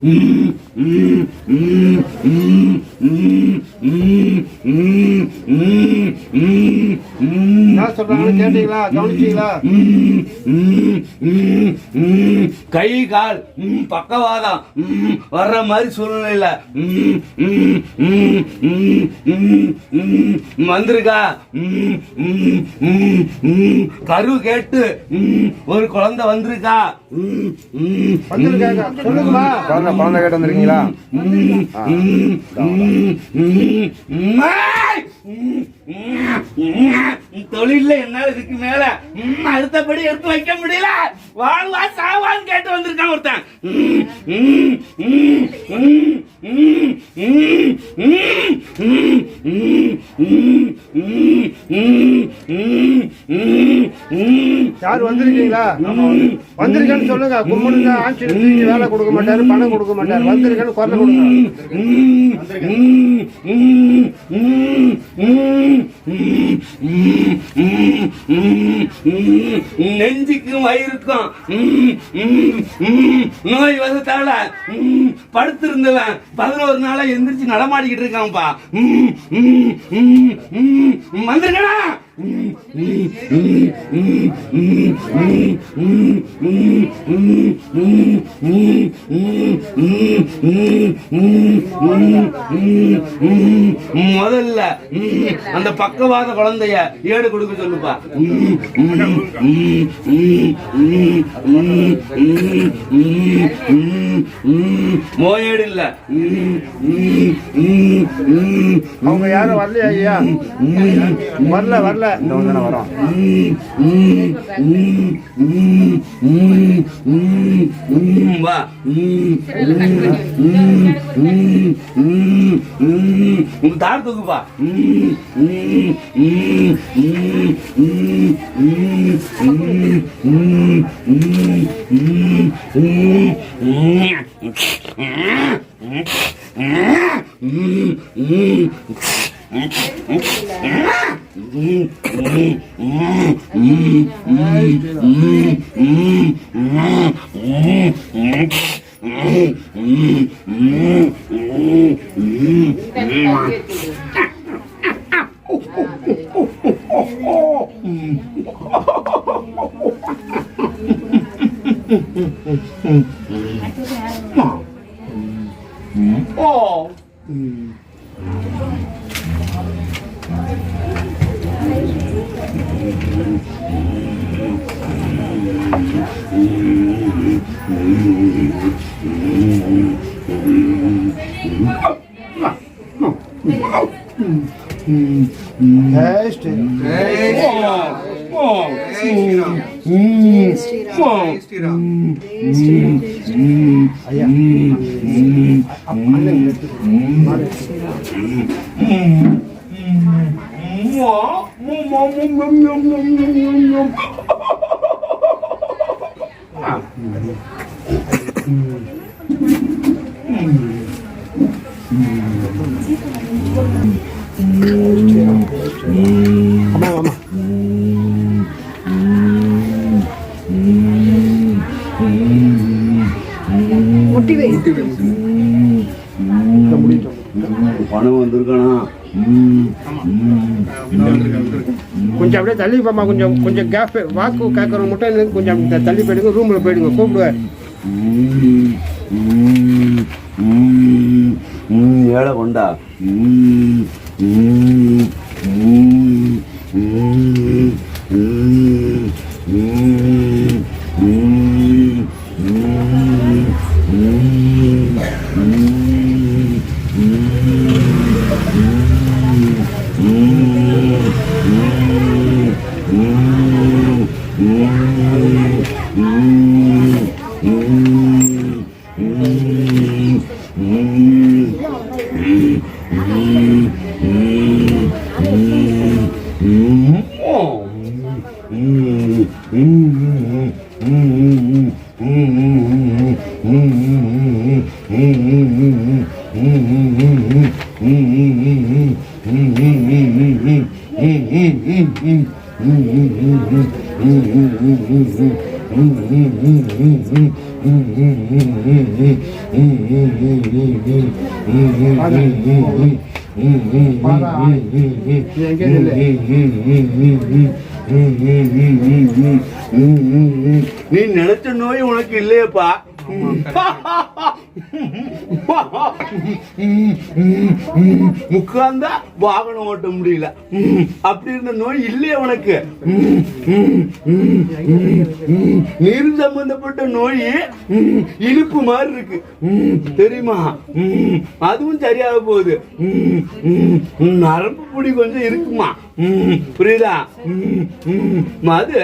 Mm-hmm. என்ன சொல்றாங்கன்னு கேட்டீங்களா கவனிச்சீங்களா கை கால் பக்கவாதம் வர்ற மாதிரி சூழ்நிலையில வந்திருக்கா கரு கேட்டு ஒரு குழந்தை வந்திருக்கா குழந்தை கேட்டு வந்திருக்கீங்களா தொழில என்னால இதுக்கு மேல அடுத்தபடி எடுத்து வைக்க முடியல. வாழ்வா சாவான்னு கேட்டு வந்திருக்கான் ஒருத்தன். யார் வந்திருக்கீங்களா? வந்திருக்கேன்னு சொல்லுங்க. கும்பிடுங்க ஆட்சி வேலை கொடுக்க மாட்டாரு பணம் கொடுக்க மாட்டாரு. வந்திருக்கேன்னு குரல் கொடுங்க. நெஞ்சுக்கும் வயிறுக்கும். நோய் வசத்தால படுத்திருந்தவன் பதினோரு நாளா எந்திரிச்சு நடமாடிக்கிட்டு இருக்கான்ப்பா. மந்திரங்கடா முதல்ல அந்த பக்கவாத குழந்தைய ஏடு கொடுக்க சொல்லுப்பா மோயேடு இல்ல அவங்க யாரும் வரலையா ஐயா வரல வரல வரும்ல இந்த ஒன்று தானே வரும் வா உன் தார் தூக்குப்பா Mm-hmm. Mm-hmm. 음. அம்மா அம்மா பணம் வந்திருக்கணும் கொஞ்சம் அப்படியே தள்ளி போமா கொஞ்சம் கொஞ்சம் கேப் வாக்கு கேட்கறவங்க மட்டும் கொஞ்சம் தள்ளி போயிடுங்க ரூமில் போயிடுங்க கூப்பிடுவார் ஏழை கொண்டா? 嗯。நீ நினைச்ச நோய் உனக்கு இல்லையப்பா. உட்கார்ந்தா வாகனம் ஓட்ட முடியல. அப்படி இருந்த நோய் இல்லையே உனக்கு. நீர் சம்பந்தப்பட்ட நோய் இனிப்பு மாதிரி இருக்கு. தெரியுமா? அதுவும் சரியாக போகுது. நரம்பு புடி கொஞ்சம் இருக்குமா? புரியுதா? அது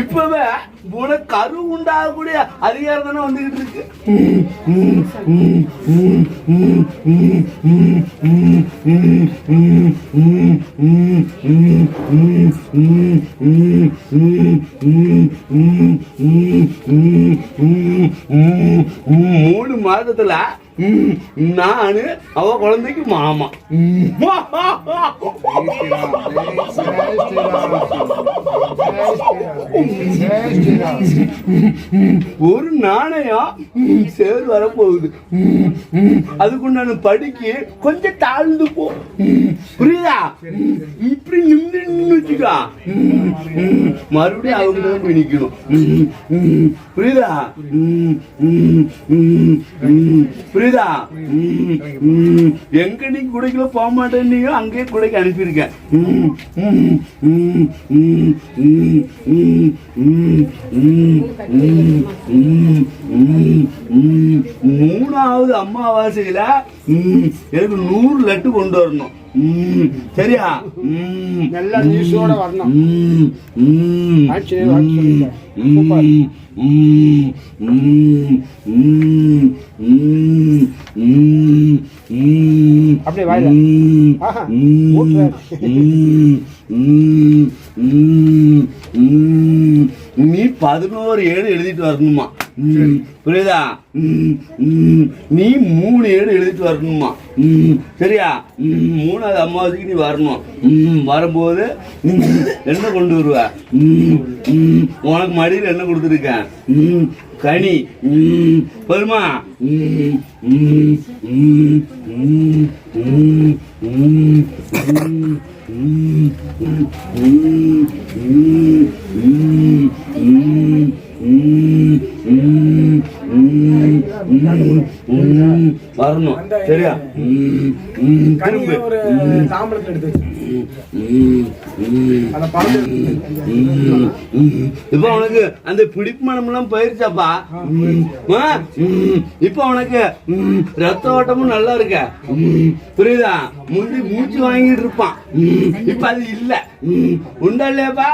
இப்பவே உனக்கு கரு உண்டாகக்கூடிய அதிகாரம் தானே வந்துகிட்டு இருக்கு. மூணு மாதத்துல நானு அவ குழந்தைக்கு மாமா. ஒரு நாணயம் சேர் வரப்போகுது. அதுக்குண்டான படிக்கு கொஞ்சம் தாழ்ந்து போ. புரியுதா? இப்படி நின்று வச்சுக்கா. மறுபடியும் அவங்க தான் நிக்கணும். புரியுதா? புரியுதா? எங்க நீ குடைக்குள்ள போக மாட்டேன் அங்கேயே குடைக்கு அனுப்பியிருக்கேன் மூணாவது அம்மாவாசையில ம், எனக்கு நூறு லட்டு கொண்டு வரணும் ம், சரியா ம், நல்லா நியூஸோட வரணும் ம், நீ பதினோரு ஏடு எழுதிட்டு வரணுமா? புரியுதா? நீ மூணு ஏடு எழுதிட்டு வரணுமா? சரியா? மூணாவது அமாவாசைக்கு நீ வரணும். வரும்போது என்ன கொண்டு வருவ? உனக்கு மடியில் என்ன கொடுத்துருக்கேன்? கனி பெருமா வரணும் சரியா திரும்ப இப்ப உனக்கு அந்த பிடிப்பு எல்லாம் போயிருச்சாப்பா? இப்ப உனக்கு ரத்த ஓட்டமும் நல்லா இருக்க? புரியுதா? முந்தி மூச்சு வாங்கிட்டு இருப்பான். இப்ப அது இல்ல. உண்டா இல்லையாப்பா?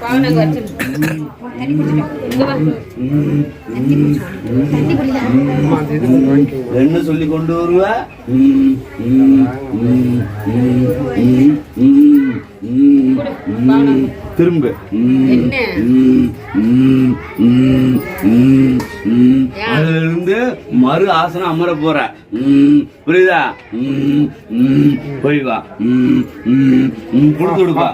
பாவனை என்ன சொல்லி கொண்டு வருவ. திரும்ப. அதுலிருந்து மறு ஆசனம் அமர போற. புரியுதா? போய் வா. கொடுத்து விடுப்பா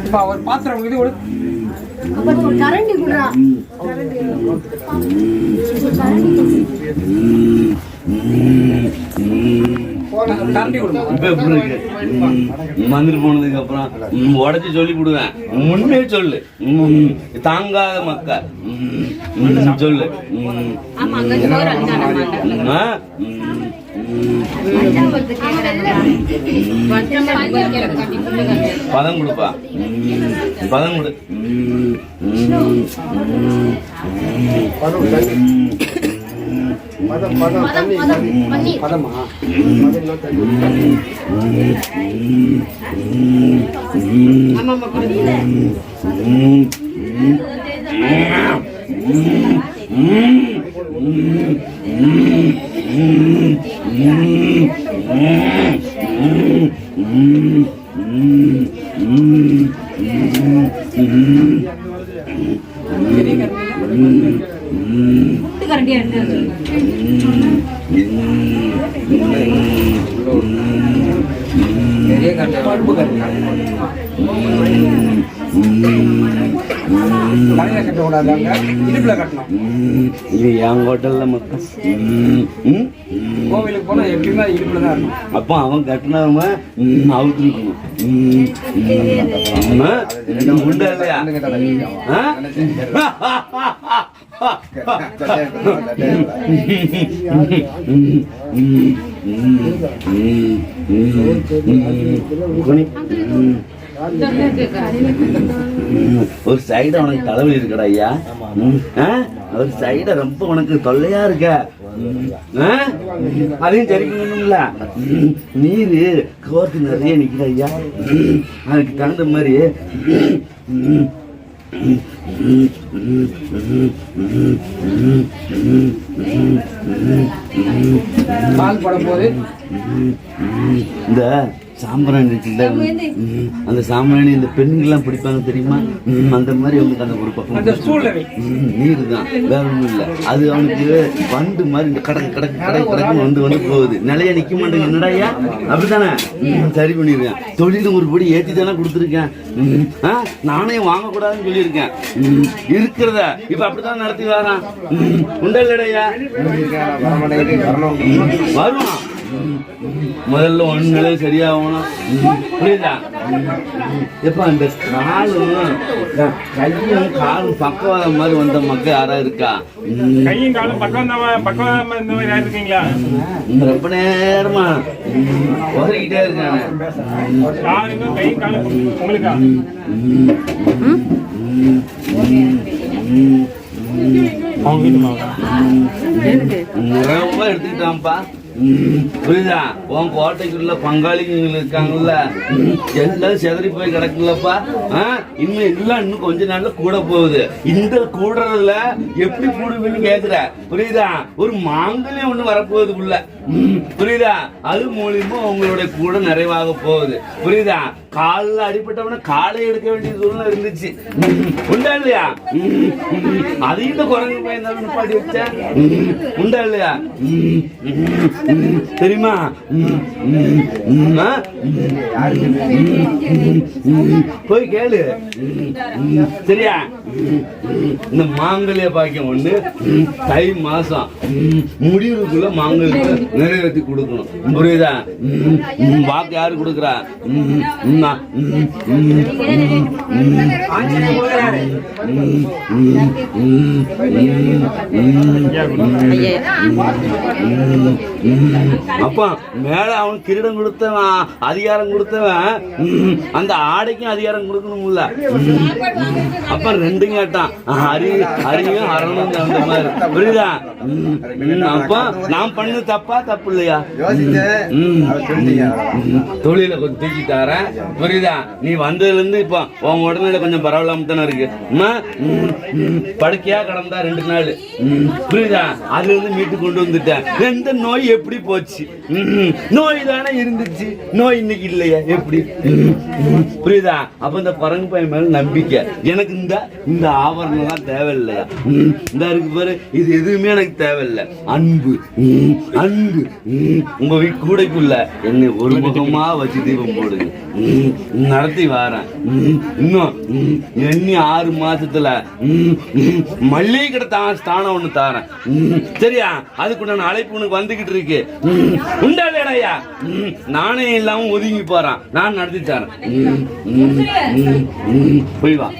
இப்ப ஒரு பாத்திரம் இது ஒரு கரண்டி குடுறா. கரண்டி இப்போ எப்படி இருக்கு? வந்துட்டு போனதுக்கு அப்புறம் உடச்சி சொல்லி கொடுவேன் முன்னே சொல்லு. தாங்காத மக்கள் சொல்லு. பதம் கொடுப்பா. பதம் கொடு. పదం పదం தலையில கட்ட கூடாதாங்க இடுப்புல கட்டணும் இது என் ஹோட்டல்ல மொத்தம் ம், ம், ம். கோவிலுக்கு போனா அது இடுப்புல தான் இருக்கும் அப்போ அவன் கட்டினவன் அவுத்துருக்கணும் உண்டா இல்லையா ஆ? குனி. ஒரு சைடு உனக்கு தலைவலி இருக்கடா ஐயா ஆ? ஒரு சைட ரொம்ப உனக்கு தொல்லையா இருக்க அதையும் சரி பண்ணணும்ல நீரு கோர்த்து நிறைய நிக்கிற ஐயா அதுக்கு தகுந்த மாதிரி பால் போடும் போது இந்த சாம்பிராணி இருக்குல்ல? அந்த சாம்பிராணி இந்த பெண்கள்லாம் பிடிப்பாங்க தெரியுமா? அந்த மாதிரி அவனுக்கு அந்த ஒரு பக்கம் அந்த ஸ்டூல்ல வை நீர் தான் வேற ஒன்றும் இல்லை. அது அவனுக்கு வண்டு மாதிரி இந்த கடக்கு கடக்கு கடக்கு கடக்கு வந்து வந்து போகுது. நிலைய நிக்க மாட்டேங்குது. என்னடாயா அப்படித்தானே? சரி பண்ணிருக்கேன் தொழிலும் ஒரு படி ஏற்றி தானே கொடுத்துருக்கேன் நானே வாங்கக்கூடாதுன்னு சொல்லியிருக்கேன். இருக்கிறத இப்ப அப்படித்தான் நடத்தி வரான். ம், உண்டா இல்லையா வருவான். முதல்ல ஒண்ணுலே சரியாகணும். புரியுதா? எப்ப அந்த காலும் கையும் காலும் பக்கவாதம் மாதிரி வந்த மக்கள் யாரா இருக்கா? கையும் காலும் பக்கம் பக்கம் இந்த மாதிரி யாரும் இருக்கீங்களா? ம், ரொம்ப நேரமா. உதறிக்கிட்டே அவங்க மாவா ரொம்ப எடுத்துக்கிட்டான்ப்பா. புரியுதா? உன் கோட்டைக்குள்ள பங்காளிகள் இருக்காங்கல்ல. எல்லாம் செதறி போய் கிடக்குல்லப்பா ஆ, இன்னும் எல்லாம் இன்னும் கொஞ்ச நாள்ல கூட போகுது. இந்த கூடுறதுல எப்படி கூடுவீன்னு கேக்குற? புரியுதா? ஒரு மாங்கல்யம் ஒண்ணு வரப்போகுது உள்ள. புரியுதா? அது மூலியமா உங்களுடைய கூட நிறைவாக போகுது. புரியுதா? காலில் அடிப்பட்டவன காலை எடுக்க வேண்டிய சூழ்நிலை இருந்துச்சு. உண்டா இல்லையா? அதையும் இந்த குரங்கு பையன் பாடி நிப்பாட்டி உண்டா இல்லையா? தெரியுமா? போய் கேளு. சரியா? இந்த மாங்கல்ய பாக்கியம் ஒண்ணு தை மாசம். முடிவுக்குள்ள மாங்கல்ய. நிறைவேற்றி கொடுக்கணும் புரியுதா வாக்கு யாரு கொடுக்குறா ம், மேல அவன் கிரீடம் கொடுத்தவன் அதிகாரம் கொடுத்தவன் அந்த ஆடைக்கும் அதிகாரம் கொடுக்கணும்ல ம், அப்ப ரெண்டும் கேட்டான் ஹரி ஹரியும் அரணும் அந்த மாதிரி புரியுதா அப்ப நான் பண்ணு தப்பா தப்பு இல்லையா தொழில கொஞ்சம் தூக்கி தரேன் புரியுதா? நீ வந்ததுல இருந்து இப்போ உன் உடனே கொஞ்சம் பரவாயில்லாம தானே இருக்கு. படுக்கையா கடந்தா ரெண்டு நாள். புரியுதா? அதுல இருந்து மீட்டு கொண்டு வந்துட்டேன். எந்த நோய் எப்படி போச்சு? நோய் தானே இருந்துச்சு. நோய் இன்னைக்கு இல்லையா எப்படி? புரியுதா? அப்ப இந்த பரங்கு பையன் மேல நம்பிக்கை. எனக்கு இந்த இந்த ஆவரணம் எல்லாம் தேவையில்லையா இந்த இருக்கு பாரு இது எதுவுமே எனக்கு தேவையில்லை. அன்பு. அன்பு. ம், உங்க வீட்டு கூடைக்குள்ள என்னை ஒரு முகமா வச்சு தீபம் போடுங்க. நடத்தி வரேன். இன்னும் எண்ணி ஆறு மாசத்துல மல்லிகை கடை ஸ்தானம் ஒண்ணு தாரேன். ம், சரியா? அதுக்கு நான் அழைப்பு உனக்கு வந்துகிட்டு இருக்கு. ம், உண்டா இல்லையா ம், நானே இல்லாம ஒதுங்கி போறான். நான் நடத்தி தரேன். போய் வா.